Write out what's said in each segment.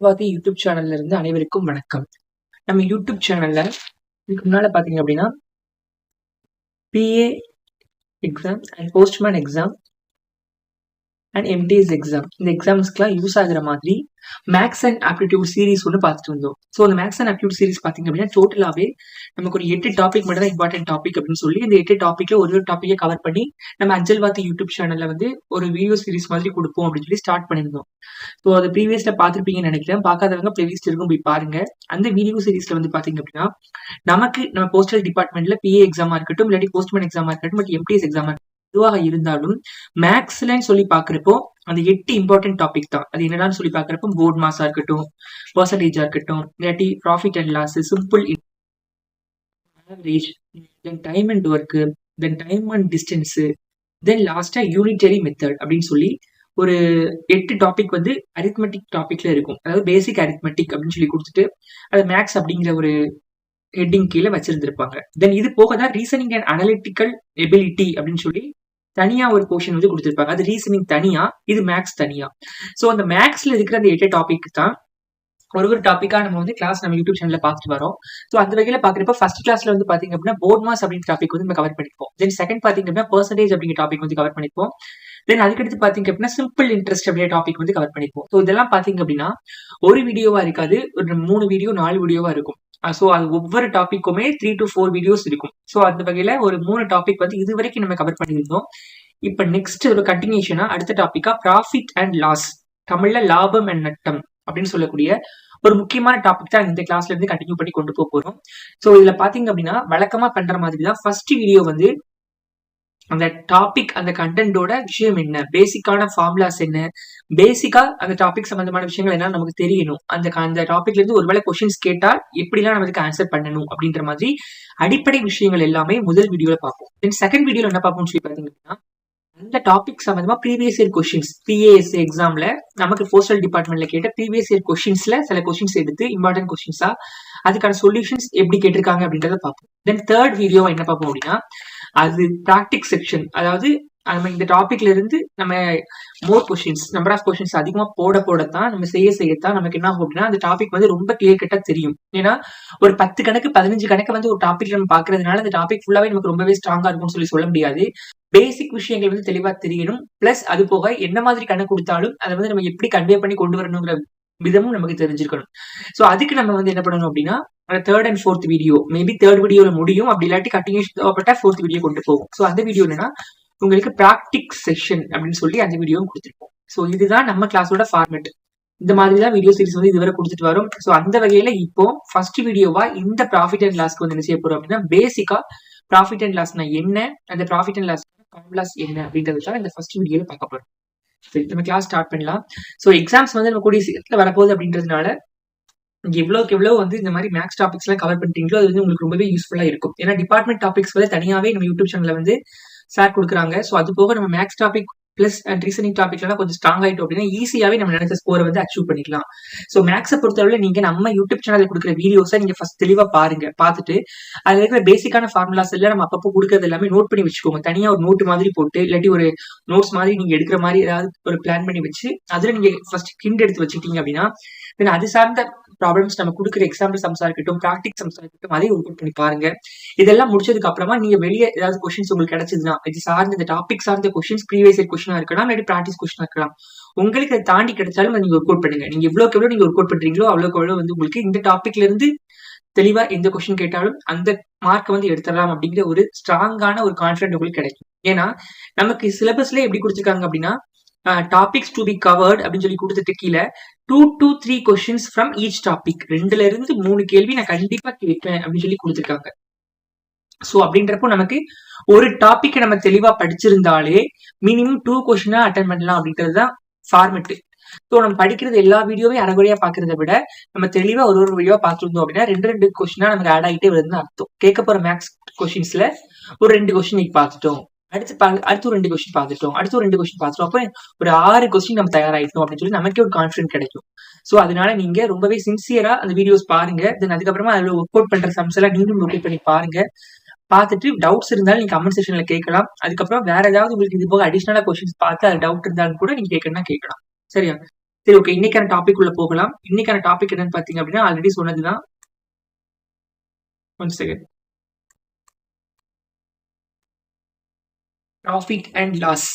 வாதி யூடியூப் சேனல்ல இருந்து அனைவருக்கும் வணக்கம். நம்ம யூடியூப் சேனல்ல இதுக்கு முன்னால பாத்தீங்க அப்படின்னா, PA exam and postman exam and MTS exam இந்த எக்ஸாம்ஸ்க்குலாம் யூஸ் ஆகுற மாதிரி மேக்ஸ் அண்ட் ஆப்டிடியூட் சீரிஸ் ஒன்று பார்த்துட்டு வந்தோம். ஸோ அந்த மேக்ஸ் அண்ட் ஆப்டிடியூட் சீரிஸ் பார்த்தீங்க அப்படின்னா டோட்டலாகவே நமக்கு ஒரு எட்டு டாபிக் மட்டும் தான் இம்பார்ட்டன்ட் டாபிக் அப்படின்னு சொல்லி இந்த எட்டு டாப்பிக்கில் ஒரு ஒரு டாப்பிக்கை கவர் பண்ணி நம்ம அஞ்சல் வாத்தி யூடியூப் சேனலில் வந்து ஒரு வீடியோ சீரிஸ் மாதிரி கொடுப்போம் அப்படின்னு சொல்லி ஸ்டார்ட் பண்ணியிருந்தோம். ஸோ அது ப்ரீவியஸில் பார்த்துருப்பீங்கன்னு நினைக்கிறேன். பார்க்காதவங்க ப்ளேலிஸ்ட் இருக்கும் போய் பாருங்க. அந்த வீடியோ சீரிஸில் வந்து பார்த்தீங்க அப்படின்னா நமக்கு நம்ம போஸ்டல் டிபார்ட்மெண்ட்ல பிஏ எக்ஸாமாக இருக்கட்டும் இல்லாட்டி போஸ்ட்மேன் எக்ஸாமாக இருக்கட்டும் பட் எம்டிஎஸ் எக்ஸாமா எதுவாக இருந்தாலும் மேக்ஸ்லன்னு சொல்லி பாக்குறப்போ அந்த எட்டு இம்பார்ட்டன்ட் டாபிக் தான். அது என்னடான்னு சொல்லி பாக்குறப்போ போர்ட் மாஸா இருக்கட்டும் பர்சன்டேஜா இருக்கட்டும் இல்லாட்டி profit and loss simple average then time and work then time and distance then லாஸ்டா யூனிட்டரி மெத்தட் அப்படின்னு சொல்லி ஒரு எட்டு டாபிக் வந்து அரித்மெட்டிக் டாபிக்ல இருக்கும். அதாவது பேசிக் அரித்மெட்டிக் அப்படின்னு சொல்லி கொடுத்துட்டு அது மேக்ஸ் அப்படிங்கிற ஒரு ஹெட்டிங் கீழே வச்சிருந்திருப்பாங்க. தென் இது போக தான் ரீசனிங் அண்ட் அனலிட்டிக்கல் எபிலிட்டி அப்படின்னு சொல்லி தனியா ஒரு போர்ஷன் வந்து கொடுத்துருப்பாங்க. அது ரீசனிங் தனியா இது மேக்ஸ் தனியா. ஸோ அந்த மேக்ஸ்ல இருக்கிற அந்த எட்டு டாபிக் தான் ஒரு ஒரு டாப்பிக்கா நம்ம வந்து கிளாஸ் நம்ம யூடியூப் சேனல்ல பார்த்துட்டு வரோம். ஸோ அந்த வகையில பாக்குறப்ப ஃபர்ஸ்ட் கிளாஸ்ல வந்து பாத்தீங்க அப்படின்னா போர்ட் மாஸ் அப்படிங்கிற டாபிக் வந்து நம்ம கவர் பண்ணிப்போம். தென் செகண்ட் பாத்தீங்க அப்படின்னா பர்சன்டேஜ் அப்படிங்கிற டாபிக் வந்து கவர் பண்ணிப்போம். தென் அதுக்கடுத்து பாத்தீங்க அப்படின்னா சிம்பிள் இன்ட்ரெஸ்ட் அப்படிங்கிற டாபிக் வந்து கவர் பண்ணிப்போம். ஸோ இதெல்லாம் பாத்தீங்க அப்படின்னா ஒரு வீடியோவா இருக்காது. ஒரு மூணு வீடியோ நாலு வீடியோவா இருக்கும். ஸோ அது ஒவ்வொரு டாப்பிக்குமே த்ரீ டு ஃபோர் வீடியோஸ் இருக்கும். ஸோ அந்த வகையில் ஒரு மூணு டாபிக் வந்து இது வரைக்கும் நம்ம கவர் பண்ணியிருந்தோம். இப்போ நெக்ஸ்ட் ஒரு கண்டினியூஷனா அடுத்த டாப்பிக்கா ப்ராஃபிட் அண்ட் லாஸ் தமிழ்ல லாபம் அண்ட் நட்டம் அப்படின்னு சொல்லக்கூடிய ஒரு முக்கியமான டாபிக் தான் இந்த கிளாஸ்ல இருந்து கண்டினியூ பண்ணி கொண்டு போக போறோம். ஸோ இதுல பாத்தீங்க அப்படின்னா வழக்கமா பண்ற மாதிரி தான் ஃபர்ஸ்ட் வீடியோ வந்து அந்த டாபிக் அந்த கண்டென்ட்டோட விஷயம் என்ன? பேசிக்கான ஃபார்முலாஸ் என்ன? பேசிக்கா அந்த டாபிக் சம்பந்தமான விஷயங்கள் என்ன நமக்கு தெரியணும். அந்த அந்த டாபிக்ல இருந்து ஒருவேளை கொஸ்டின்ஸ் கேட்டால் எப்படிலாம் நமக்கு ஆன்சர் பண்ணணும் அப்படின்ற மாதிரி அடிப்படை விஷயங்கள் எல்லாமே முதல் வீடியோல பார்ப்போம். தென் செகண்ட் வீடியோல என்ன பார்ப்போம்னு சொல்லி பாத்தீங்கன்னா அந்த டாபிக் சம்பந்தமா ப்ரீவியஸ் இயர் கொஸ்டின்ஸ் பிஏஎஸ் எக்ஸாம்ல நமக்கு போஸ்டல் டிபார்ட்மெண்ட்ல கேட்ட ப்ரீவியஸ் இயர் கொஸ்டின்ஸ்ல சில கொஸ்டின்ஸ் எடுத்து இம்பார்ட்டன்ட் கொஸ்டின்ஸா அதுக்கான சொல்யூஷன்ஸ் எப்படி கேட்டிருக்காங்க அப்படின்றத பார்ப்போம். தென் தேர்ட் வீடியோ என்ன பார்ப்போம் அப்படின்னா அது ப்ராக்டிக் செக்ஷன் அதாவது நம்ம இந்த டாபிக்ல இருந்து நம்ம more questions number of questions அதிகமா போட போடத்தான் நம்ம செய்ய செய்யத்தான் நமக்கு என்ன ஆகும் அப்படின்னா அந்த டாபிக் வந்து ரொம்ப கிளியர் கட்டா தெரியும். ஏன்னா ஒரு பத்து கணக்கு பதினஞ்சு கணக்கு வந்து ஒரு டாபிக் நம்ம பாக்குறதுனால அந்த டாபிக் ஃபுல்லாவே நமக்கு ரொம்பவே ஸ்ட்ராங்கா இருக்கும்னு சொல்லி சொல்ல முடியாது. பேசிக் விஷயங்கள் வந்து தெளிவா தெரியணும். பிளஸ் அது போக என்ன மாதிரி கணக்கு கொடுத்தாலும் அதை வந்து நம்ம எப்படி கன்வே பண்ணி கொண்டு வரணுங்கிற விதமும் நமக்கு தெரிஞ்சிருக்கணும். ஸோ அதுக்கு நம்ம வந்து என்ன பண்ணணும் அப்படின்னா third and fourth video maybe third வீடியோவில் முடியும். அப்படி இல்லாட்டி கண்டினியூஸ் தேவைப்பட்ட ஃபோர்த் வீடியோ கொண்டு போகும். ஸோ அந்த வீடியோ என்னன்னா உங்களுக்கு ப்ராக்டிக் செஷன் அப்படின்னு சொல்லி அந்த வீடியோவும் கொடுத்துருப்போம். ஸோ இதுதான் நம்ம கிளாஸோட ஃபார்மேட் இந்த மாதிரி தான் வீடியோ சீரிஸ் வந்து இதுவரை கொடுத்துட்டு வரும். ஸோ அந்த வகையில இப்போ ஃபர்ஸ்ட் வீடியோவா இந்த ப்ராஃபிட் அண்ட் லாஸ்க்கு வந்து என்ன செய்ய போறோம் அப்படின்னா பேசிக்கா ப்ராஃபிட் அண்ட் லாஸ்னா என்ன? அந்த ப்ராஃபிட் அண்ட் லாஸ் ஃபார்முலாஸ் என்ன அப்படின்றது தான் இந்த ஃபர்ஸ்ட் வீடியோல பார்க்க போறோம். நம்ம கிளாஸ் ஸ்டார்ட் பண்ணலாம். ஸோ எக்ஸாம்ஸ் வந்து நம்ம கூடிய சீக்கிரத்தில் வரப்போகுது அப்படின்றதுனால எவ்வளோக்கு எவ்வளோ வந்து இந்த மாதிரி மேக்ஸ் டாபிக்ஸ் எல்லாம் கவர் பண்ணிட்டீங்களோ அது வந்து உங்களுக்கு ரொம்பவே யூஸ்ஃபுல்லாக இருக்கும். ஏன்னா டிபார்ட்மெண்ட் டாபிக்ஸ் வந்து தனியாகவே நம்ம யூடியூப் சேனலில் வந்து சார் கொடுக்குறாங்க. ஸோ அது போக நம்ம maths topic plus and reasoning டாபிக்லாம் கொஞ்சம் ஸ்ட்ராங் ஆகிட்டோம் அப்படின்னா ஈஸியாகவே நம்ம நினைச்ச ஸ்கோரை வந்து அச்சீவ் பண்ணிக்கலாம். ஸோ மேக்ஸை பொறுத்தவரை நீங்க நம்ம யூடியூப் சேனல் கொடுக்குற வீடியோஸை நீங்க ஃபர்ஸ்ட் தெளிவா பாருங்க. பார்த்துட்டு அதுல இருக்கிற பேசிக்கான ஃபார்முலாஸ் எல்லாம் நம்ம அப்பப்போ கொடுக்கறது எல்லாமே நோட் பண்ணி வச்சுக்கோங்க. தனியா ஒரு நோட்டு மாதிரி போட்டு இல்லாட்டி ஒரு நோட்ஸ் மாதிரி நீங்க எடுக்கிற மாதிரி ஏதாவது ஒரு பிளான் பண்ணி வச்சு அதுல நீங்க ஃபர்ஸ்ட் ஹிண்ட் எடுத்து வச்சுக்கிட்டீங்க அப்படின்னா தென் அது சார்ந்த ப்ராப்ளம்ஸ் நம்ம கொடுக்குற எக்ஸாம்பிள் சம்ஸா இருக்கட்டும் ப்ராக்டிக் சம்ஸா இருக்கட்டும் அதையும் ஒர்க் பண்ணி பாருங்க. இதெல்லாம் முடிச்சதுக்கு அப்புறமா நீங்க வெளியே ஏதாவது கொஸ்டின்ஸ் உங்களுக்கு கிடைச்சதுன்னா இது சார்ந்த இந்த டாபிக் சார்ந்த கொஸ்டின்ஸ் ப்ரீவியஸ் கொஸ்டினா இருக்கலாம் இல்லாட்டி ப்ராக்டிஸ் கொஸ்டினா இருக்கலாம். உங்களுக்கு அதை தாண்டி கிடைச்சாலும் நீங்க ஒர்க் அவுட் பண்ணுங்க. நீங்க எவ்வளோக்கு எவ்வளோ நீங்க ஒர்க் அவுட் பண்றீங்களோ அவ்வளோக்கு எவ்வளோ வந்து உங்களுக்கு இந்த டாபிக்ல இருந்து தெளிவா எந்த கொஸ்டின் கேட்டாலும் அந்த மார்க்கை வந்து எடுத்துடலாம் அப்படிங்கிற ஒரு ஸ்ட்ராங்கான ஒரு கான்ஃபிடன்ட் உங்களுக்கு கிடைக்கும். ஏன்னா நமக்கு சிலபஸ்ல எப்படி கொடுத்துருக்காங்க அப்படின்னா டாபிக்ஸ் டு பி கவர்ட் அப்படின்னு சொல்லி கொடுத்துட்டு கீழே two to three questions from each topic ரெண்டுல இருந்து மூணு கேள்வி நான் கண்டிப்பா கேட்பேன் அப்படின்னு சொல்லி கொடுத்துருக்காங்க. ஸோ அப்படின்றப்போ நமக்கு ஒரு டாபிக் நம்ம தெளிவா படிச்சிருந்தாலே மினிமம் டூ கொஸ்டினா அட்டன் பண்ணலாம் அப்படின்றது தான் ஃபார்மெட்டு ஸோ நம்ம படிக்கிறது எல்லா வீடியோவே அறகுறையா பாக்குறத விட நம்ம தெளிவா ஒரு ஒரு வீடியோ பார்த்துருந்தோம் அப்படின்னா ரெண்டு ரெண்டு கொஸ்டினா நமக்கு ஆட் ஆகிட்டே வருதுன்னு அர்த்தம். கேட்க போற மேக்ஸ் கொஸ்டின்ஸ்ல ஒரு ரெண்டு கொஸ்டின் இன்னைக்கு பார்த்துட்டோம். அடுத்து அடுத்து ஒரு ரெண்டு கொஸ்டின் பார்த்துட்டோம். அடுத்து ஒரு ரெண்டு கொஸ்டின் பார்த்துட்டோம். அப்போ ஒரு ஆறு கொஸ்டின் நம்ம தயாராகிட்டோம் அப்படின்னு சொல்லி நமக்கே ஒரு கான்ஃபிடன்ட் கிடைக்கும். ஸோ அதனால நீங்க ரொம்பவே சின்சியரா அந்த வீடியோஸ் பாருங்க. தென் அதுக்கப்புறமா அதில் ஒர்க் அவுட் பண்ற சம்ஸ் எல்லாம் நீங்களும் ரொட்டேட் பண்ணி பாருங்க. பார்த்துட்டு டவுட்ஸ் இருந்தாலும் நீங்க கமெண்ட் செக்ஷன்ல கேட்கலாம். அதுக்கப்புறம் வேற ஏதாவது உங்களுக்கு இது போக அடிஷனலா கொஸ்டின்ஸ் பார்த்து அது டவுட் இருந்தாலும் கூட நீங்க கேட்கணும்னா கேட்கலாம். சரியா? சரி ஓகே இன்னைக்கான டாபிக் உள்ள போகலாம். இன்னைக்கான டாபிக் என்னன்னு பாத்தீங்க அப்படின்னா ஆல்ரெடி சொன்னதுதான். One second profit and loss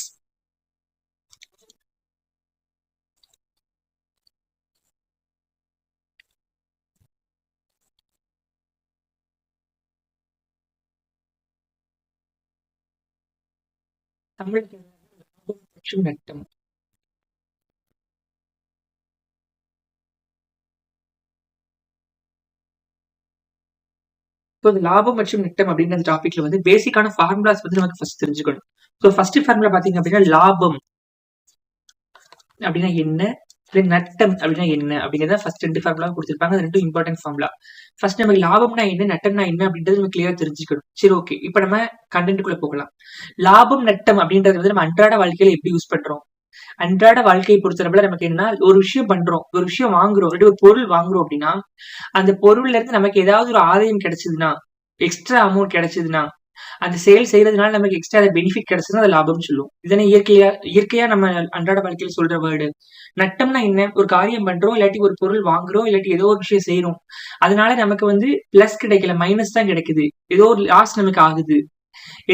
Tamil மற்றும் நட்டம் ஸோ இந்த லாபம் மற்றும் நட்டம் அப்படின்ற அந்த டாபிக்ல வந்து பேசிக்கான ஃபார்முலாஸ் வந்து நமக்கு ஃபர்ஸ்ட் தெரிஞ்சுக்கணும். ஸோ ஃபர்ஸ்ட் ஃபார்முலா பாத்தீங்க அப்படின்னா லாபம். அப்படின்னா என்ன? நட்டம் அப்படின்னா என்ன? அப்படிங்கிறத ஃபர்ஸ்ட் ரெண்டு ஃபார்முலா கொடுத்துருப்பாங்க. அது ரெண்டும் இம்பார்ட்டன்ட் ஃபார்முலா ஃபர்ஸ்ட் நமக்கு லாபம்னா என்ன? நட்டம்னா என்ன? அப்படின்றது நம்ம கிளியரா தெரிஞ்சுக்கணும். சரி ஓகே இப்போ நம்ம கண்டென்ட்டுக்குள்ள போகலாம். லாபம் நட்டம் அப்படின்றது வந்து நம்ம அன்றாட வாழ்க்கையில எப்படி யூஸ் பண்றோம்? அன்றாட வாழ்க்கையை பொறுத்தளவுல நமக்கு என்ன ஒரு விஷயம் பண்றோம் ஒரு விஷயம் வாங்குறோம் ஒரு பொருள் வாங்குறோம் அப்படின்னா அந்த பொருள்ல இருந்து நமக்கு ஏதாவது ஒரு ஆதாயம் கிடைச்சதுன்னா எக்ஸ்ட்ரா அமௌண்ட் கிடைச்சதுன்னா அந்த செயல் செய்யறதுனால நமக்கு எக்ஸ்ட்ரா பெனிஃபிட் கிடைச்சதுன்னா அது லாபம்னு சொல்லுவோம். இதனை இயற்கையா இயற்கையா நம்ம அன்றாட வாழ்க்கையில சொல்ற வேர்டு நட்டம்னா என்ன? ஒரு காரியம் பண்றோம் இல்லாட்டி ஒரு பொருள் வாங்குறோம் இல்லாட்டி ஏதோ ஒரு விஷயம் செய்யறோம் அதனால நமக்கு வந்து பிளஸ் கிடைக்கல மைனஸ் தான் கிடைக்குது. ஏதோ ஒரு லாஸ் நமக்கு ஆகுது.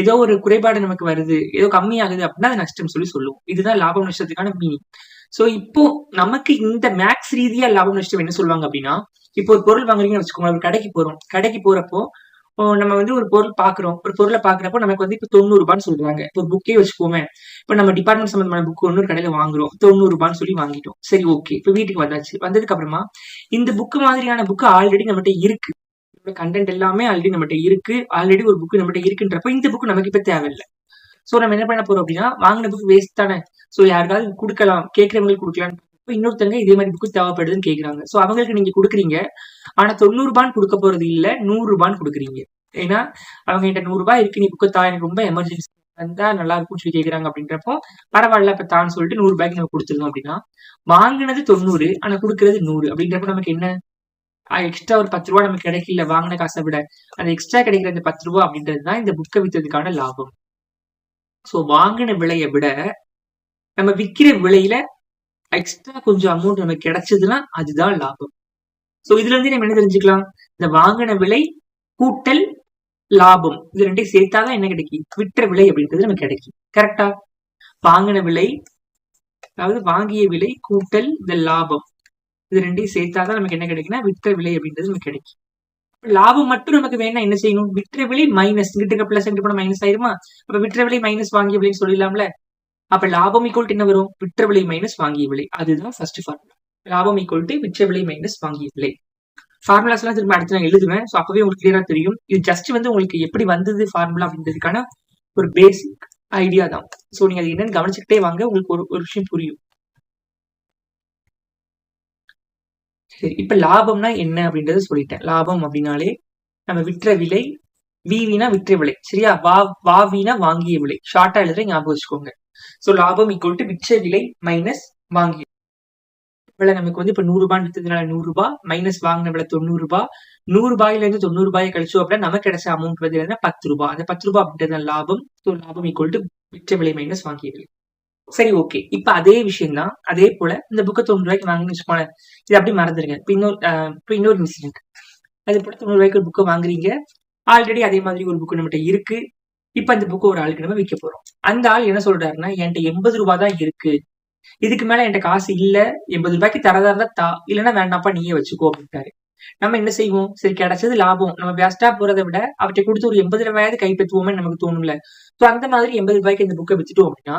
ஏதோ ஒரு குறைபாடு நமக்கு வருது ஏதோ கம்மி ஆகுது அப்படின்னா அது நஷ்டம் சொல்லி சொல்லுவோம். இதுதான் லாபம் நஷ்டத்துக்கான மீனிங் சோ இப்போ நமக்கு இந்த மேக்ஸ் ரீதியா லாபம் நஷ்டம் என்ன சொல்லுவாங்க அப்படின்னா இப்போ ஒரு பொருள் வாங்குறீங்கன்னு வச்சுக்கோங்க ஒரு கடைக்கு போறோம். கடைக்கு போறப்போ நம்ம வந்து ஒரு பொருள் பாக்குறோம். ஒரு பொருளை பாக்குறப்போ நமக்கு வந்து இப்போ தொண்ணூறு ரூபான்னு சொல்றாங்க. இப்போ ஒரு புக்கே வச்சுக்கோமே இப்போ நம்ம டிபார்ட்மெண்ட் சம்பந்தமான புக் ஒன்று கடையில வாங்குறோம். தொண்ணூறு ரூபான்னு சொல்லி வாங்கிட்டோம். சரி ஓகே இப்ப வீட்டுக்கு வந்தாச்சு. வந்ததுக்கு அப்புறமா இந்த புக்கு மாதிரியான புக்கு ஆல்ரெடி நம்மகிட்ட இருக்கு. கண்டென்ட் எல்லாமே ஆல்ரெடி நம்மகிட்ட இருக்கு. ஆல்ரெடி ஒரு புக் நம்மகிட்ட இருக்குன்றப்ப இந்த புக் நமக்கு இப்ப தேவையில்லை. சோ நம்ம என்ன பண்ண போறோம் அப்படின்னா வாங்கின புக் வேஸ்ட் தானே. சோ யாருக்காவது கொடுக்கலாம். கேட்கறவங்களுக்கு கொடுக்கலாம். இப்போ இன்னொருத்தங்க இதே மாதிரி புக்கு தேவைப்படுதுன்னு கேட்குறாங்க. ஸோ அவங்களுக்கு நீங்க கொடுக்குறீங்க. ஆனா தொண்ணூறு ரூபான்னு கொடுக்க போறது இல்லை நூறு ரூபான்னு கொடுக்குறீங்க. ஏன்னா அவங்க கிட்ட நூறு ரூபாய் இருக்கு நீ புக்கு தா எனக்கு ரொம்ப எமர்ஜென்சி வந்தா நல்லா இருக்கும்னு சொல்லி கேட்குறாங்க அப்படின்றப்போ பரவாயில்ல இப்போ தான் சொல்லிட்டு நூறு ரூபாய்க்கு நம்ம கொடுத்துருந்தோம் அப்படின்னா வாங்கினது தொண்ணூறு ஆனா கொடுக்கறது நூறு அப்படின்றப்ப நமக்கு என்ன? எக்ஸ்ட்ரா ஒரு பத்து ரூபா நமக்கு கிடைக்கல வாங்கின காசை விட அந்த எக்ஸ்ட்ரா கிடைக்கிற அந்த பத்து ரூபா அப்படின்றது தான் இந்த புக்கை வித்ததுக்கான லாபம். ஸோ வாங்கின விலையை விட நம்ம விற்கிற விலையில எக்ஸ்ட்ரா கொஞ்சம் அமௌண்ட் நமக்கு கிடைச்சதுன்னா அதுதான் லாபம். ஸோ இதுல இருந்து நம்ம என்ன தெரிஞ்சுக்கலாம்? இந்த வாங்கின விலை கூட்டல் லாபம். இது ரெண்டையும் சேர்த்தாதான் என்ன கிடைக்கும்? விற்ற விலை அப்படின்றது நமக்கு கிடைக்கும். கரெக்டா வாங்கின விலை அதாவது வாங்கிய விலை கூட்டல் இந்த லாபம். இது ரெண்டையும் சேர்த்தாதான் நமக்கு என்ன கிடைக்குன்னா விற்ற விலை அப்படின்றது நமக்கு கிடைக்கும். லாபம் மட்டும் நமக்கு வேணா என்ன செய்யணும்? விற்ற விலை மைனஸ் கிட்ட பிளஸ் கிட்ட போன மைனஸ் ஆயிருமா? அப்ப விற்ற விலை மைனஸ் வாங்கிய விலைன்னு சொல்லிடலாம்ல. அப்ப லாபம் ஈக்குவல் என்ன வரும்? விற்ற விலை மைனஸ் வாங்கிய விலை. அதுதான் ஃபர்ஸ்ட் ஃபார்முலா லாபம் ஈக்குவல் டு விற்ற விலை மைனஸ் வாங்கிய விலை. ஃபார்முலாஸ் எல்லாம் திரும்ப அடுத்து நான் எழுதுவேன். ஸோ அப்பவே உங்களுக்கு கிளியரா தெரியும். இது ஜஸ்ட் வந்து உங்களுக்கு எப்படி வந்தது ஃபார்முலா அப்படின்றதுக்கான ஒரு பேசிக் ஐடியா தான். ஸோ நீங்க அது என்னன்னு கவனிச்சுக்கிட்டே வாங்க. உங்களுக்கு ஒரு ஒரு விஷயம் புரியும். சரி இப்ப லாபம்னா என்ன அப்படின்றத சொல்லிட்டேன். லாபம் அப்படின்னாலே நம்ம விற்ற விலை விவினா விற்ற விலை சரியா? வா வாவினா வாங்கிய விலை. ஷார்ட்டா எழுதுற ஞாபகம் வச்சுக்கோங்க. சோ லாபம் ஈக்குவல் டு விற்ற விலை மைனஸ் வாங்கிய விலை. நமக்கு வந்து இப்ப நூறு ரூபாய் வித்ததுனால நூறு ரூபாய் மைனஸ் வாங்கின விலை தொண்ணூறு ரூபாய் நூறு ரூபாயில இருந்து தொண்ணூறு ரூபாயை கழிச்சோம் அப்படின்னா நமக்கு கிடைச்ச அமௌண்ட் வந்து பத்து ரூபாய் அந்த பத்து ரூபாய் அப்படின்றது லாபம். ஸோ லாபம் ஈக்குவல் டு விற்ற விலை மைனஸ் வாங்கிய விலை. சரி ஓகே இப்ப அதே விஷயம் தான் அதே போல இந்த புக்கை தொண்ணூறு ரூபாய்க்கு வாங்கன்னு வச்சுக்கோங்க இது அப்படி மறந்துருங்க. இப்ப இன்னொரு இன்னொரு இன்சிடென்ட் அது போல தொண்ணூறு ரூபாய்க்கு ஒரு புக்கை வாங்குறீங்க. ஆல்ரெடி அதே மாதிரி ஒரு புக்கு நம்மகிட்ட இருக்கு. இப்ப அந்த புக்கு ஒரு ஆளுக்கு நம்ம விற்க போறோம். அந்த ஆள் என்ன சொல்றாருன்னா என்கிட்ட எண்பது ரூபாய் தான் இருக்கு. இதுக்கு மேல என்கிட்ட காசு இல்ல. எண்பது ரூபாய்க்கு தரதா இருந்தா தா. இல்லைன்னா வேண்டாம்ப்பா நீயே வச்சுக்கோ அப்படின்ட்டாரு. நம்ம என்ன செய்வோம்? சரி கிடைச்சது லாபம். நம்ம பெஸ்டா போறதை விட அவர்கிட்ட கொடுத்து ஒரு எண்பது ரூபாயாவது கைப்பற்றுவோமே நமக்கு தோணும்ல. சோ அந்த மாதிரி எண்பது ரூபாய்க்கு இந்த புக்கை வித்துட்டோம் அப்படின்னா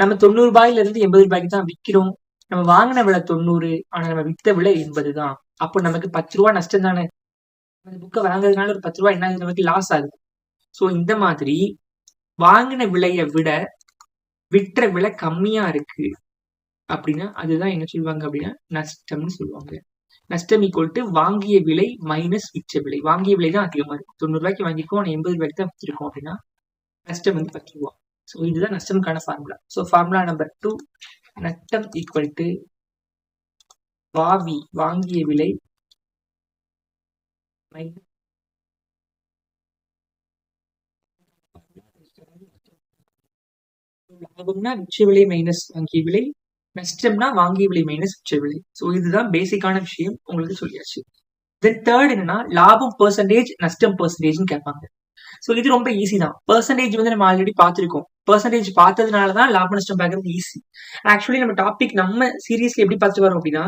நம்ம தொண்ணூறு ரூபாயில இருந்து எண்பது ரூபாய்க்கு தான் விற்கிறோம் நம்ம வாங்கின விலை தொண்ணூறு ஆனா நம்ம வித்த விலை எண்பது தான். அப்போ நமக்கு பத்து ரூபா நஷ்டம் தானே? அந்த புக்கை வாங்குறதுனால ஒரு பத்து ரூபாய் என்ன நமக்கு லாஸ் ஆகுது. சோ இந்த மாதிரி வாங்கின விலையை விட விற்ற விலை கம்மியா இருக்கு அப்படின்னா அதுதான் என்ன சொல்லுவாங்க அப்படின்னா நஷ்டம்னு சொல்லுவாங்க. நஷ்டம் ஈக்குவல் டு வாங்கிய விலை மைனஸ் விற்ற விலை. வாங்கிய விலை தான் அதிகமா இருக்கும் தொண்ணூறு ரூபாய்க்கு வாங்கியிருக்கோம் ஆனால் எண்பது ரூபாய்க்கு தான் வித்திருக்கோம் அப்படின்னா நஷ்டம் வந்து பத்து ரூபா. ஸோ இதுதான் நஷ்டம்கான formula so formula number two நஷ்டம் ஈக்குவல் டு வாவி வாங்கிய விலை லாபம்னா விற்ற விலை மைனஸ் வாங்கிய விலை நஷ்டம்னா வாங்கிய விலை மைனஸ் விற்ற விலை. ஸோ இதுதான் பேசிக்கான விஷயம் உங்களுக்கு சொல்லியாச்சு. தென் தேர்ட் என்னன்னா லாபம் பெர்சன்டேஜ் நஷ்டம் பெர்சன்டேஜ்னு கேட்பாங்க. ஸோ இது ரொம்ப ஈஸி தான். பெர்சன்டேஜ் வந்து நம்ம ஆல்ரெடி பார்த்துருக்கோம். பர்சன்டேஜ் பார்த்ததுனால தான் லாப நஷ்டம் பார்க்கறது ஈஸி ஆக்சுவலி நம்ம டாபிக் நம்ம சீரியஸ்லி எப்படி பார்த்துட்டு வரோம் அப்படின்னா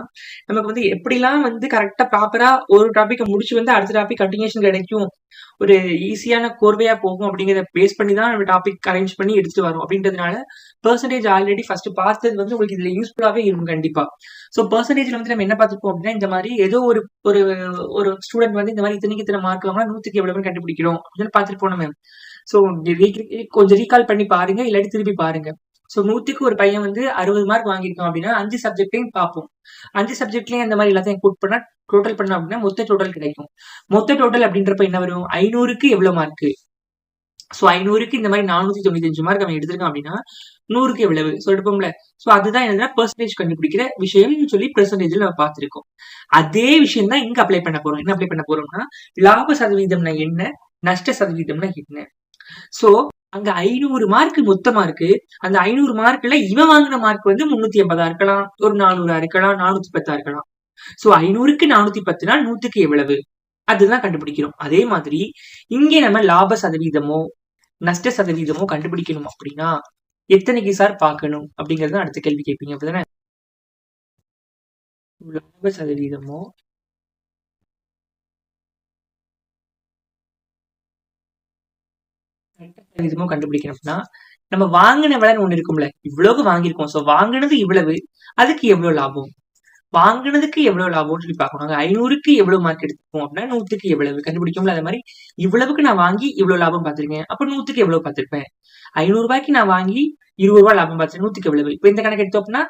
நமக்கு வந்து எப்படிலாம் வந்து கரெக்டாக ப்ராப்பரா ஒரு டாப்பிக்கை முடிச்சு வந்து அடுத்த டாபிக் கண்டினியூஷன் கிடைக்கும் ஒரு ஈஸியான கோர்வையா போகும் அப்படிங்கிறத பேஸ் பண்ணி தான் நம்ம டாபிக் அரேஞ்ச் பண்ணி எடுத்துட்டு வரோம் அப்படின்றதுனால பர்சன்டேஜ் ஆல்ரெடி ஃபர்ஸ்ட் பார்த்தது வந்து உங்களுக்கு இதுல யூஸ்ஃபுல்லாவே இருக்கும் கண்டிப்பா. ஸோ பர்சன்டேஜ்ல வந்து நம்ம என்ன பார்த்துப்போம் அப்படின்னா இந்த மாதிரி ஏதோ ஒரு ஒரு ஒரு ஸ்டூடெண்ட் வந்து இந்த மாதிரி இத்தனைக்கு இத்தனை மார்க் வாங்கினா நூத்துக்கு எவ்வளவு கண்டுபிடிக்கிறோம் அப்படின்னு பார்த்துட்டு போனோம் ஸோ கொஞ்சம் ரீகால் பண்ணி பாருங்க இல்லாட்டி திருப்பி பாருங்க. ஸோ நூற்றுக்கு ஒரு பையன் வந்து அறுபது மார்க் வாங்கியிருக்கான் அப்படின்னா அஞ்சு சப்ஜெக்டையும் பார்ப்போம். அஞ்சு சப்ஜெக்ட்லையும் அந்த மாதிரி எல்லாத்தையும் கூட் பண்ணா டோட்டல் பண்ணோம் அப்படின்னா மொத்த டோட்டல் கிடைக்கும். மொத்த டோட்டல் அப்படின்றப்ப என்ன வரும்? ஐநூறுக்கு எவ்வளோ மார்க் ஸோ ஐநூறுக்கு இந்த மாதிரி நானூத்தி தொண்ணூத்தஞ்சு மார்க் அவன் எடுத்திருக்கான் அப்படின்னா நூறுக்கு எவ்வளவு? ஸோ எடுப்போம்ல. ஸோ அதுதான் என்னன்னா பெர்சன்டேஜ் கண்டுபிடிக்கிற விஷயம் சொல்லி பெர்சன்டேஜ்ல நம்ம பார்த்திருக்கோம். அதே விஷயம் தான் இங்க அப்ளை பண்ண போறோம். என்ன அப்ளை பண்ண போறோம்னா லாப சதவீதம்னா என்ன? நஷ்ட சதவீதம்னா என்ன? சோ அங்க ஐநூறு மார்க் மொத்தமா இருக்கு அந்த ஐநூறு மார்க்ல இவன் வாங்கின மார்க் வந்து முன்னூத்தி ஐம்பதா இருக்கலாம். ஒரு நானூறா இருக்கலாம் நானூத்தி பத்தா இருக்கலாம். சோ ஐநூறுக்கு நானூத்தி பத்துனா நூத்துக்கு எவ்வளவு? அதுதான் கண்டுபிடிக்கிறோம். அதே மாதிரி இங்கே நம்ம லாப சதவீதமோ நஷ்ட சதவீதமோ கண்டுபிடிக்கணும் அப்படின்னா எத்தனைக்கு சார் பார்க்கணும்? அப்படிங்கறத அடுத்த கேள்வி கேட்பீங்க அப்படிதானே? லாப சதவீதமோ கண்டுபிடிக்கணும் கண்டுபிடிக்கணும்னா நம்ம வாங்கின விலைன்னு ஒண்ணு இருக்கும்ல இவ்வளவு வாங்கியிருக்கோம். சோ வாங்கினது இவ்வளவு அதுக்கு எவ்வளவு லாபம்? வாங்கினதுக்கு எவ்வளவு லாபம்னு சொல்லி பார்க்கணும். ஐநூறுக்கு எவ்வளவு மார்க் எடுத்துப்போம் அப்படின்னா நூத்துக்கு எவ்வளவு. கண்டுபிடிக்கும்ல அது மாதிரி இவ்வளவுக்கு நான் வாங்கி இவ்வளவு லாபம் பார்த்திருக்கேன். அப்ப நூத்துக்கு எவ்வளவு பார்த்திருப்பேன்? ஐநூறு ரூபாய்க்கு நான் வாங்கி இருபது ரூபாய் லாபம் பார்த்து நூத்துக்கு எவ்வளவு? இப்ப இந்த கணக்கு எடுத்தோம்னா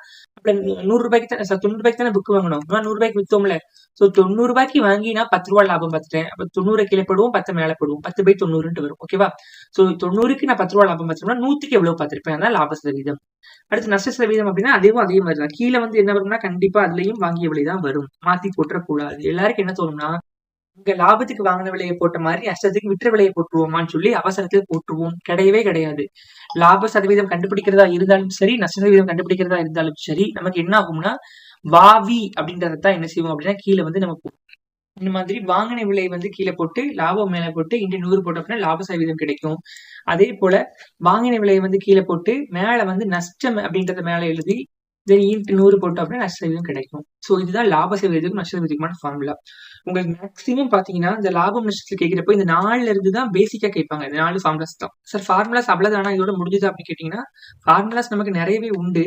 நூறு ரூபாய்க்கு தான் தொண்ணூறு ரூபாய்க்கு தானே புக் வாங்கணும்? நூறு ரூபாய்க்கு வித்தோம்ல. சோ தொண்ணூறு ரூபாய்க்கு வாங்கி நான் பத்து ரூபாய் லாபம் பார்த்துட்டேன். அப்ப தொண்ணூறு கீழே போடுவோம் பத்து மேல போடுவோம். பத்து பை தொண்ணூறுன்ட்டு வரும் ஓகேவா சோ தொண்ணூறுக்கு நான் பத்து ரூபாய் லாபம் பார்த்துட்டோம்னா நூத்துக்கு எவ்வளவு பார்த்திருப்பேன். அதான் லாப சதவீதம். அடுத்து நஷ்ட சதவீதம் அப்படின்னா அதுவும் அதே மாதிரி தான் கீழே வந்து என்ன வரும்னா கண்டிப்பா அதுலயும் வாங்கிய விலை தான் வரும். மாத்தி போட்டுறக்கூடாது. எல்லாருக்கும் என்ன தோணும்னா இங்க லாபத்துக்கு வாங்கின விலையை போட்ட மாதிரி நஷ்டத்துக்கு விற்ற விலையை போட்டுருவோமான்னு சொல்லி அவசரத்தில் போட்டுருவோம். கிடையவே கிடையாது. லாப சதவீதம் கண்டுபிடிக்கிறதா இருந்தாலும் சரி நஷ்ட சதவீதம் கண்டுபிடிக்கிறதா இருந்தாலும் சரி நமக்கு என்ன ஆகும்னா வாவி அப்படின்றதான் என்ன செய்வோம் அப்படின்னா கீழே வந்து நம்ம இந்த மாதிரி வாங்கின விலை வந்து கீழே போட்டு லாபம் மேல போட்டு இன்று நூறு போட்டோம் அப்படின்னா லாப சதவீதம் கிடைக்கும். அதே போல வாங்கின விலையை வந்து கீழே போட்டு மேல வந்து நஷ்டம் அப்படின்றத மேல எழுதி தென் ஈன்ட்டு நூறு போட்டோம் அப்படின்னா நஷ்ட சதவீதம் கிடைக்கும். ஸோ இதுதான் லாப சதவீதத்துக்கும் நஷ்ட சதவீதமான ஃபார்முலா உங்களுக்கு மேக்ஸிமம் பாத்தீங்கன்னா இந்த லாபம் நஷ்டத்தில் கேட்கிறப்போ இந்த நாலுல இருந்து தான் பேசிக்கா கேட்பாங்க. இந்த நாலு ஃபார்முலாஸ் தான். சார் ஃபார்முலாஸ் அவ்வளவுதானா? இதோட முடிஞ்சது அப்படின்னு கேட்டீங்கன்னா ஃபார்முலாஸ் நமக்கு நிறையவே உண்டு.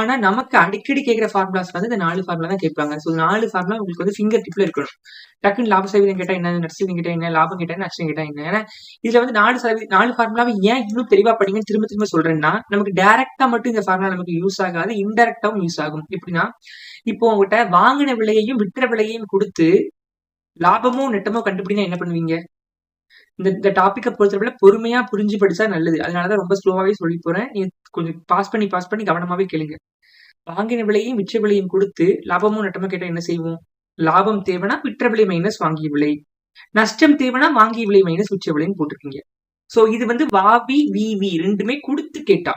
ஆனா நமக்கு அடிக்கடி கேட்கிற ஃபார்முலாஸ் வந்து இந்த நாலு ஃபார்முலா தான் கேட்பாங்க. ஸோ நாலு ஃபார்முலா உங்களுக்கு வந்து ஃபிங்கர் டிப்ல இருக்கணும். டக்குன்னு லாப சதவீதம் கேட்டா என்ன? நஷ்டம் கேட்டா என்ன? லாபம் கேட்டா நஷ்டம் கேட்டா என்ன? ஏன்னா இதுல வந்து நாலு சதவீதம் நாலு ஃபார்முலாவை ஏன் இன்னும் தெளிவா படிங்கன்னு திரும்ப திரும்ப சொல்றேன்னா நமக்கு டைரக்டா மட்டும் இந்த ஃபார்முலா நமக்கு யூஸ் ஆகாது இன்டெரக்டாவும் யூஸ் ஆகும். எப்படின்னா இப்போ உங்ககிட்ட வாங்கின விலையையும் விற்ற விலையையும் கொடுத்து லாபமோ நெட்டமோ கண்டுபிடினா என்ன பண்ணுவீங்க? இந்த இந்த டாப்பிக்கை பொறுத்தவரை பொறுமையா புரிஞ்சு படிச்சா நல்லது. அதனாலதான் ரொம்ப ஸ்லோவாவே சொல்லி போறேன். நீ கொஞ்சம் பாஸ் பண்ணி பாஸ் பண்ணி கவனமாவே கேளுங்க. வாங்கின விலையும் விற்ற விலையும் கொடுத்து லாபமும் நட்டமோ கேட்டா என்ன செய்வோம்? லாபம் தேவைனா விற்ற விலை மைனஸ் வாங்கிய விலை. நஷ்டம் தேவைனா வாங்கிய விலை மைனஸ் விற்ற விலைன்னு போட்டிருக்கீங்க. சோ இது வந்து வாவி விவி ரெண்டுமே கொடுத்து கேட்டா.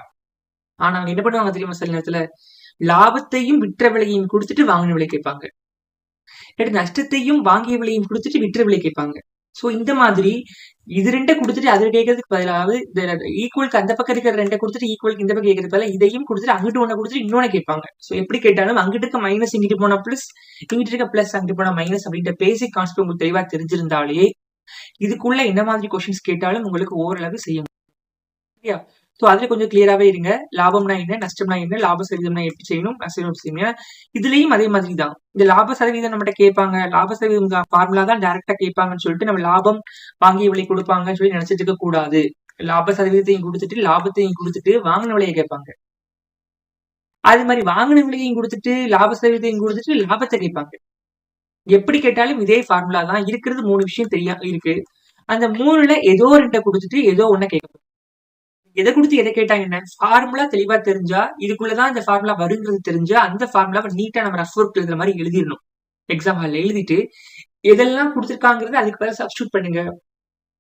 ஆனா என்ன பண்ணுவாங்க தெரியுமா சில நேரத்துல? லாபத்தையும் விற்ற விலையையும் கொடுத்துட்டு வாங்கின விலை கேட்பாங்க. நஷ்டத்தையும் வாங்கிய விலையும் கொடுத்துட்டு விற்ற விலை கேட்பாங்க. சோ இந்த மாதிரி இது ரெண்டை கொடுத்துட்டு அதுல கேட்கறதுக்கு பதிலாவது ஈக்குவலுக்கு அந்த பக்கம் இருக்கிற ரெண்டை கொடுத்துட்டு ஈக்குவலுக்கு இந்த பக்கம் கேட்கறது பதிலாக இதையும் கொடுத்துட்டு அங்கிட்டு ஒண்ணு கொடுத்துட்டு இன்னொன்னு கேட்பாங்க. சோ எப்படி கேட்டாலும் அங்கிட்டு இருக்க மைனஸ் இங்கிட்டு போனா பிளஸ் இங்கிட்டு இருக்க பிளஸ் அங்கிட்டு போனா மைனஸ் அப்படின்ற பேசிக் கான்செப்ட் உங்களுக்கு தெளிவா தெரிஞ்சிருந்தாலே இதுக்குள்ள என்ன மாதிரி கொஸ்டின்ஸ் கேட்டாலும் உங்களுக்கு ஓரளவு செய்ய முடியும். ஸோ அதுல கொஞ்சம் கிளியராகவே இருங்க. லாபம்னா என்ன நஷ்டம்னா என்ன லாப சதவீதம்னா எப்படி செய்யணும் நஷ்டம் செய்யணும் இதுலயும் அதே மாதிரி தான் இந்த லாப சதவீதம் நம்மகிட்ட கேட்பாங்க. லாப சதவீதம் ஃபார்முலா தான் டேரக்டா கேட்பாங்கன்னு சொல்லிட்டு நம்ம லாபம் வாங்கிய விலை கொடுப்பாங்கன்னு சொல்லி நினைச்சிட்டு இருக்க கூடாது. லாப சதவீதத்தையும் கொடுத்துட்டு லாபத்தையும் கொடுத்துட்டு வாங்கின விலையை கேட்பாங்க. அது மாதிரி வாங்கின விலையையும் கொடுத்துட்டு லாப சதவீதத்தையும் கொடுத்துட்டு லாபத்தை கேட்பாங்க. எப்படி கேட்டாலும் இதே ஃபார்முலா தான். இருக்கிறது மூணு விஷயம் தெரியா இருக்கு. அந்த மூணுல ஏதோ ரெண்டை கொடுத்துட்டு ஏதோ ஒன்ன கேட்க எதை கொடுத்து எதை கேட்டாங்க என்ன ஃபார்முலா தெளிவா தெரிஞ்சா இதுக்குள்ளதான் இந்த ஃபார்முலா வருங்கிறது தெரிஞ்சா அந்த ஃபார்முலாவை நீட்டா நம்ம ரஃப் ஒர்க் எழுதுற மாதிரி எழுதிடணும். எக்ஸாம் ஹாலில் எழுதிட்டு எதெல்லாம் கொடுத்துருக்காங்கிறது அதுக்கு பதிலாக சப்ஸ்டியூட் பண்ணுங்க.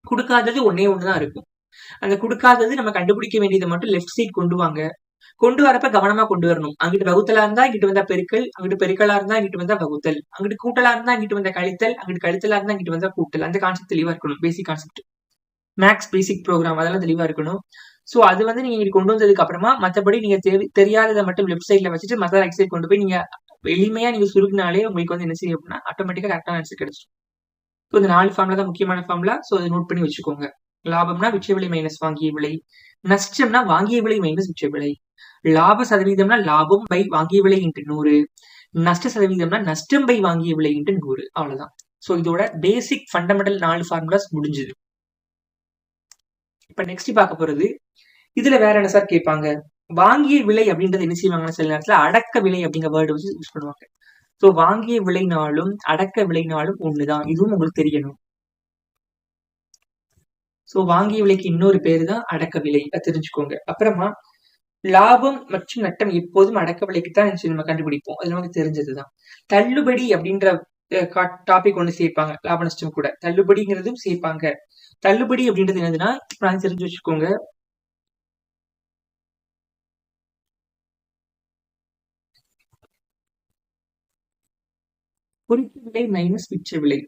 கொடுக்காதது ஒன்னே ஒண்ணுதான் இருக்கும். அந்த கொடுக்காதது நம்ம கண்டுபிடிக்க வேண்டியதை மட்டும் லெஃப்ட் சைட் கொண்டு வாங்க. கொண்டு வரப்ப கவனமா கொண்டு வரணும். அங்கிட்டு வகுத்தலா இருந்தா இங்கிட்டு வந்தா பெருக்கல் அங்கிட்டு பெருக்கலா இருந்தா இங்கிட்டு வந்தா வகுத்தல். அங்கிட்டு கூட்டலா இருந்தா இங்கிட்டு வந்த கழித்தல் அங்கிட்டு கழித்தலா இருந்தா இங்கிட்டு வந்தா கூட்டல். அந்த கான்செப்ட் தெளிவா இருக்கணும் basic concept maths basic program அதெல்லாம் தெளிவா இருக்கணும். ஸோ அது வந்து நீங்க கொண்டு வந்ததுக்கு அப்புறமா மற்றபடி நீங்க தெரியாததை மட்டும் லெஃப்ட் சைட்ல வச்சுட்டு மற்ற ரைட் கொண்டு போய் நீங்க எளிமையா நீங்க சுருக்கினாலே உங்களுக்கு வந்து என்ன செய்யும் அப்படின்னா ஆட்டோமேட்டிக்கா கரெக்டான ஆன்சர் கிடைச்சிடும் ஸோ இந்த நாலு ஃபார்ம்ல தான் முக்கியமான ஃபார்ம்ல ஸோ அதை நோட் பண்ணி வச்சுக்கோங்க. லாபம்னா விச்ச விலை மைனஸ் வாங்கிய விலை. நஷ்டம்னா வாங்கிய விலை மைனஸ் விற்ற விலை. லாப சதவீதம்னா லாபம் பை வாங்கிய விலை இன்ட்டு நூறு. நஷ்ட சதவீதம்னா நஷ்டம் பை வாங்கிய விலை இன்ட்டு நூறு. அவ்வளவுதான். ஸோ இதோட பேசிக் ஃபண்டமெண்டல் நாலு ஃபார்முலாஸ் முடிஞ்சது. இப்ப நெக்ஸ்ட் பார்க்க போறது இதுல வேற என்ன சார் கேட்பாங்க? வாங்கிய விலை அப்படின்றது என்ன செய்வாங்கன்னா சில நேரத்துல அடக்க விலை அப்படிங்கிற வேர்டு வச்சு யூஸ் பண்ணுவாங்க. ஸோ வாங்கிய விலைனாலும் அடக்க விலைனாலும் ஒண்ணுதான். இதுவும் உங்களுக்கு தெரியணும். ஸோ வாங்கிய விலைக்கு இன்னொரு பேர் தான் அடக்க விலை. தெரிஞ்சுக்கோங்க. அப்புறமா லாபம் மற்றும் நட்டம் எப்போதும் அடக்க விலைக்கு தான் நம்ம கண்டுபிடிப்போம். அது நமக்கு தெரிஞ்சதுதான். தள்ளுபடி அப்படின்ற டாபிக் ஒன்று சேர்ப்பாங்க. லாப நஷ்டம் கூட. தள்ளுபடிங்கிறதும் சேர்ப்பாங்க. தள்ளுபடி அப்படின்றது என்னதுன்னா இப்ப தெரிஞ்சு வச்சுக்கோங்க. குறிப்பு விலை மைனஸ் விற்ற விலை.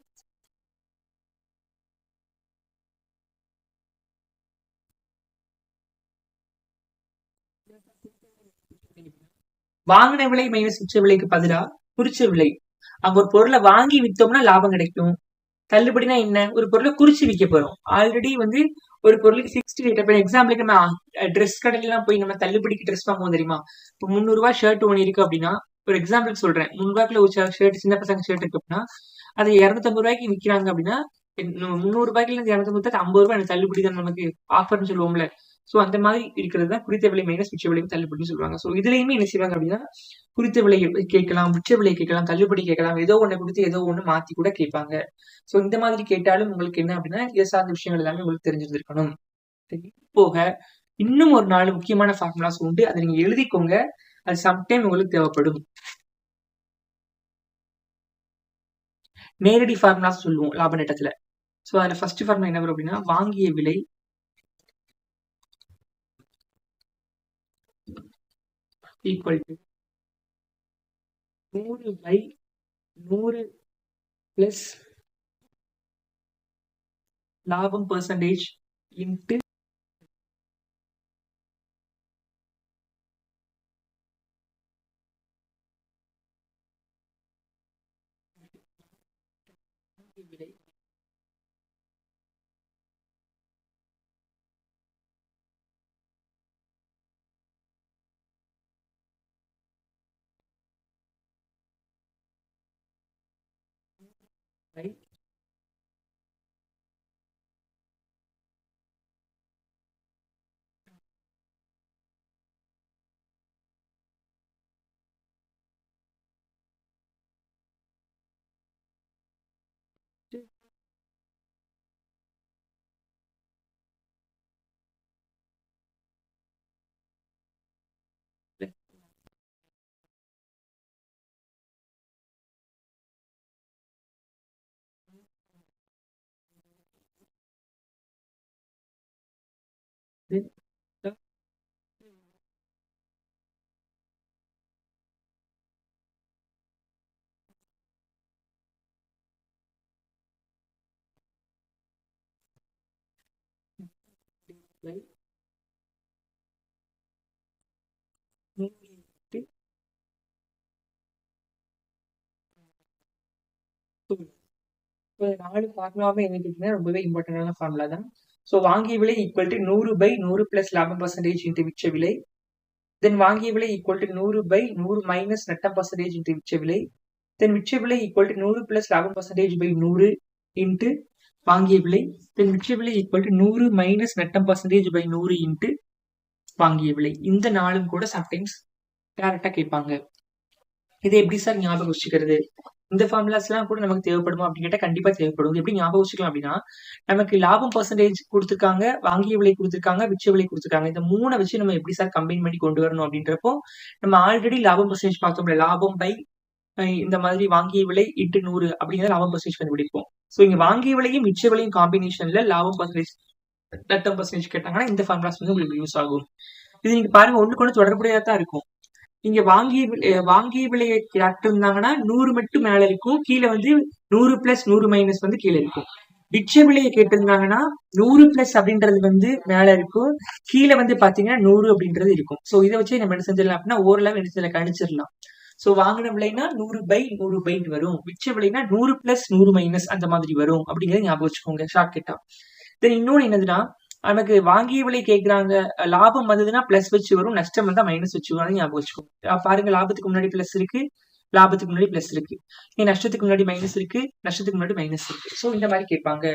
வாங்கின விலை மைனஸ் விற்ற விலைக்கு பதிலா குறிச்ச விலை. அங்க ஒரு பொருளை வாங்கி வித்தோம்னா லாபம் கிடைக்கும். தள்ளுபடினா என்ன? ஒரு பொருளை குறிச்சு விற்க போறோம். ஆல்ரெடி வந்து ஒரு பொருளுக்கு சிக்ஸ்டி ரேட் இப்போ எக்ஸாம்பிளுக்கு நம்ம ட்ரெஸ் கடையிலாம் போய் நம்ம தள்ளுபடிக்கு ட்ரெஸ் வாங்குவோம் தெரியுமா? இப்போ முந்நூறு ஷர்ட் ஒன்று இருக்கு அப்படின்னா ஒரு எக்ஸாம்பிளுக்கு சொல்றேன். முந்நூறுபாய்க்குள்ள ஒரு ஷர்ட் சின்ன பசங்க ஷர்ட் இருக்கு அப்படின்னா அது இரநூத்தம்பது ரூபாய்க்கு விற்கிறாங்க அப்படின்னா முந்நூறு ரூபாய்க்குல இருந்து இரநூத்தம்பது ரூபாய்க்கு ஐம்பது ரூபாய் எனக்கு தள்ளுபடி தான் நமக்கு ஆஃபர்னு சொல்லுவோம்ல. ஸோ அந்த மாதிரி இருக்கிறது தான் குறித்த விலை மைனஸ் மிச்ச விலையும் தள்ளுபடின்னு சொல்லுவாங்க ஸோ இதுலையுமே என்ன செய்வாங்க அப்படின்னா குறித்த விலை கேட்கலாம் மிச்ச விலை கேட்கலாம் தள்ளுபடி கேட்கலாம் ஏதோ ஒன்று கொடுத்து ஏதோ ஒன்று மாற்றி கூட கேட்பாங்க. ஸோ இந்த மாதிரி கேட்டாலும் உங்களுக்கு என்ன அப்படின்னா இதை சார்ந்த விஷயங்கள் எல்லாமே உங்களுக்கு தெரிஞ்சிருந்திருக்கணும். போக இன்னும் ஒரு நாலு முக்கியமான ஃபார்முலாஸ் உண்டு. அதை நீங்கள் எழுதிக்கோங்க. அது சம்டைம் உங்களுக்கு தேவைப்படும். நேரடி ஃபார்முலாஸ் சொல்லுவோம் லாப நட்டத்தில். ஸோ அதில் ஃபர்ஸ்ட் ஃபார்முலா என்ன வரும் அப்படின்னா வாங்கிய விலை ஈக்குவல் டு நூறு பை நூறு பிளஸ் லாபம் பர்சன்டேஜ் இன்ட்டு பை பை நூறு நாலு ஃபார்முலாவே என்ன ரொம்பவே இம்பார்ட்டன்டான ஃபார்முலா தான். ஸோ வாங்கிய விலை ஈக்குவல் டு நூறு பை நூறு பிளஸ் லாபம் பர்சன்டேஜ் இன்ட்டு விற்ற விலை. தென் வாங்கிய விலை ஈக்குவல் டு நூறு பை நூறு மைனஸ் நட்டம் பர்சன்டேஜ் இன்ட்டு விற்ற விலை. தென் விற்ற விலை ஈக்குவல் டு நூறு பிளஸ் லாபம் பர்சன்டேஜ் பை நூறு இன்ட்டு வாங்கிய விலை. தென் விற்ற விலை ஈக்குவல் டு நூறு மைனஸ் நட்டம் பர்சன்டேஜ் பை நூறு இன்ட்டு வாங்கிய விலை. இந்த நாளும் கூட சம்டைம்ஸ் டேரக்டாக கேட்பாங்க. இதை எப்படி சார் ஞாபகம் வச்சுக்கிறது? இந்த ஃபார்முலாஸ் எல்லாம் கூட நமக்கு தேவைப்படுமா அப்படின்னு கேட்டா கண்டிப்பா தேவைப்படும். எப்படி ஞாபகம் வச்சுக்கலாம் அப்படின்னா நமக்கு லாபம் பர்சன்டேஜ் கொடுத்துருக்காங்க வாங்கிய விலை கொடுத்துருக்காங்க விற்ற விலை கொடுத்துருக்காங்க. இந்த மூணை வச்சு நம்ம எப்படி சார் கம்பைன் பண்ணி கொண்டு வரணும் அப்படின்றப்போ நம்ம ஆல்ரெடி லாபம் பர்சன்டேஜ் பார்த்தோம்ல லாபம் பை இந்த மாதிரி வாங்கிய விலை இட்டு நூறு அப்படிங்கிற லாபம் பர்சன்டேஜ் கண்டுபிடிப்போம். ஸோ இங்க வாங்கிய விலையும் மிச்ச விலையும் காம்பினேஷன்ல லாபம் பர்சன்டேஜ் நட்டம் பர்சன்டேஜ் கேட்டாங்கன்னா இந்த ஃபார்முலாஸ் வந்து உங்களுக்கு யூஸ் ஆகும். இது நீங்க பாருங்க ஒண்ணுக்கு கொண்டு தொடர்புடையா தான் இருக்கும். நீங்க வாங்கி வாங்கிய விலையை இருந்தாங்கன்னா நூறு மட்டும் மேல இருக்கும். கீழே வந்து நூறு பிளஸ் நூறு மைனஸ் வந்து கீழே இருக்கும். விற்ற விலையை கேட்டிருந்தாங்கன்னா நூறு பிளஸ் அப்படின்றது வந்து மேல இருக்கும். கீழே வந்து பாத்தீங்கன்னா நூறு அப்படின்றது இருக்கும். சோ இதை வச்சு நம்ம என்ன செஞ்சிடலாம் அப்படின்னா ஓரளவு என்ன செய்யலாம் கணிச்சிடலாம். சோ வாங்கின விலைனா நூறு பை நூறு பைன்னு வரும். விற்ற விலைனா நூறு பிளஸ் நூறு மைனஸ் அந்த மாதிரி வரும். அப்படிங்கறத ஞாபகம் வச்சுக்கோங்க. ஷார்ட் கட்டா. தென் இன்னொன்னு என்னதுன்னா நமக்கு வாங்கிய விலை கேட்கறாங்க லாபம் வந்ததுன்னா பிளஸ் வச்சு வரும் நஷ்டம் வந்தா மைனஸ் வச்சு வரும் ஞாபகம் வச்சுக்கோங்க. பாருங்க லாபத்துக்கு முன்னாடி பிளஸ் இருக்கு லாபத்துக்கு முன்னாடி பிளஸ் இருக்கு. ஏன் நஷ்டத்துக்கு முன்னாடி மைனஸ் இருக்கு நஷ்டத்துக்கு முன்னாடி மைனஸ் இருக்கு. ஸோ இந்த மாதிரி கேட்பாங்க.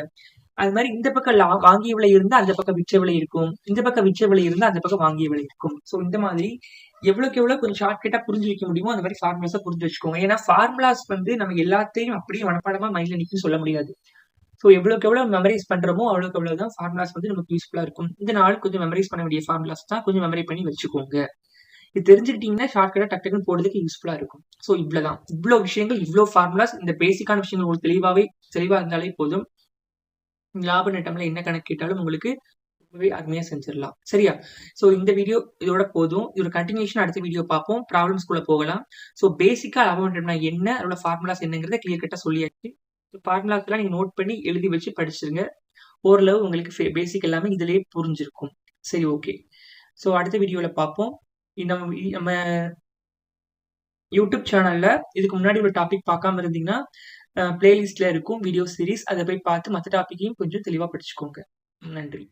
அது மாதிரி இந்த பக்கம் லா வாங்கிய விலை இருந்தா அந்த பக்கம் விற்ற விலை இருக்கும். இந்த பக்கம் விற்ற விலை இருந்தா அந்த பக்கம் வாங்கிய விலை இருக்கும். சோ இந்த மாதிரி எவ்வளவுக்கு எவ்வளோ கொஞ்சம் ஷார்ட்கட்டா புரிஞ்சு வைக்க முடியுமோ அந்த மாதிரி ஃபார்முலாஸா புரிஞ்சு வச்சுக்கோங்க. ஏன்னா ஃபார்முலாஸ் வந்து நம்ம எல்லாத்தையும் அப்படியே மனப்பாடமா மைண்ட்ல நிற்கும் சொல்ல முடியாது. ஸோ எவ்வளோக்கு எவ்வளோ மெமரைஸ் பண்ணுறோமோ அவ்வளோக்கு எவ்வளோ தான் ஃபார்முலாஸ் வந்து நமக்கு யூஸ்ஃபுல்லாக இருக்கும். இந்த நாள் கொஞ்சம் மெமரைஸ் பண்ண வேண்டிய ஃபார்முலாஸ் தான் கொஞ்சம் மெமரி பண்ணி வச்சுக்கோங்க. இது தெரிஞ்சுக்கிட்டீங்கன்னா ஷார்ட்கட்டாக டக் டக்குன்னு போடுறதுக்கு யூஸ்ஃபுல்லாக இருக்கும். ஸோ இவ்வளோ தான் இவ்வளோ விஷயங்கள் இவ்வளோ ஃபார்முலாஸ் இந்த பேசிக்கான விஷயங்கள் உங்களுக்கு தெளிவாகவே தெளிவாக இருந்தாலே போதும். லாப நட்டம்ல என்ன கணக்கு கேட்டாலும் உங்களுக்கு ரொம்பவே அருமையாக செஞ்சிடலாம். சரியா? ஸோ இந்த வீடியோ இதோட போதும். இதோட கண்டினியூஷன் அடுத்த வீடியோ பார்ப்போம். ப்ராப்ளம்ஸ்குள்ளே போகலாம். ஸோ பேசிக்காக லாபம் நட்டம்னா என்ன? அதோட ஃபார்முலாஸ் என்னங்கிறத கிளியர் கட்டாக சொல்லியாச்சு. ஃபார்முலாஸ் நீங்கள் நோட் பண்ணி எழுதி வச்சு படிச்சிருங்க. ஓரளவு உங்களுக்கு பேசிக் எல்லாமே இதுலேயே புரிஞ்சிருக்கும். சரி ஓகே ஸோ அடுத்த வீடியோவில் பார்ப்போம். நம்ம நம்ம யூடியூப் சேனலில் இதுக்கு முன்னாடி ஒரு டாபிக் பார்க்காம இருந்தீங்கன்னா பிளேலிஸ்டில் இருக்கும் வீடியோ சீரிஸ் அதை போய் பார்த்து மற்ற டாப்பிக்கையும் கொஞ்சம் தெளிவாக படிச்சுக்கோங்க. நன்றி.